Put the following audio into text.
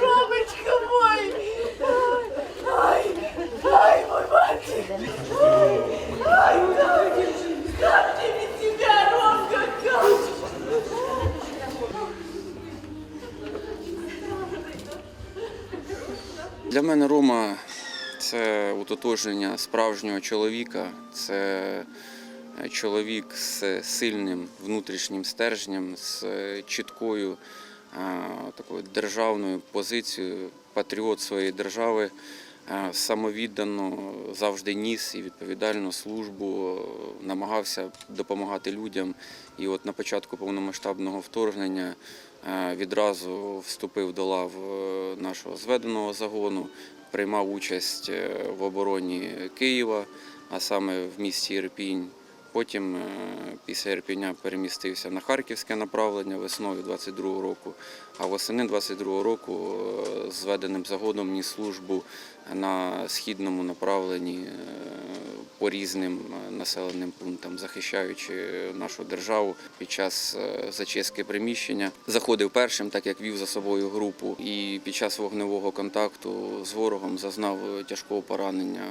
Ромочка мой! Ай, ай, как, как мне без тебя, Ромка, как? Для мене Рома це утотожнення справжнього чоловіка, це чоловік з сильним внутрішнім стержнем, з чіткою е, такою державною позицією, патріот своєї держави, е, самовіддано завжди ніс і відповідальну службу, е, намагався допомагати людям. І от на початку повномасштабного вторгнення е, відразу вступив до лав е, нашого зведеного загону, приймав участь е, в обороні Києва, а саме в місті Ірпінь. Потім е, після Ірпіня перемістився на харківське направлення весною 22-го року, а восени 22-го року е, зведеним загоном ніс службу на східному направленні е, по різним е, населеним пунктам, захищаючи нашу державу під час е, зачистки приміщення. Заходив першим, так як вів за собою групу, і під час вогневого контакту з ворогом зазнав тяжкого поранення.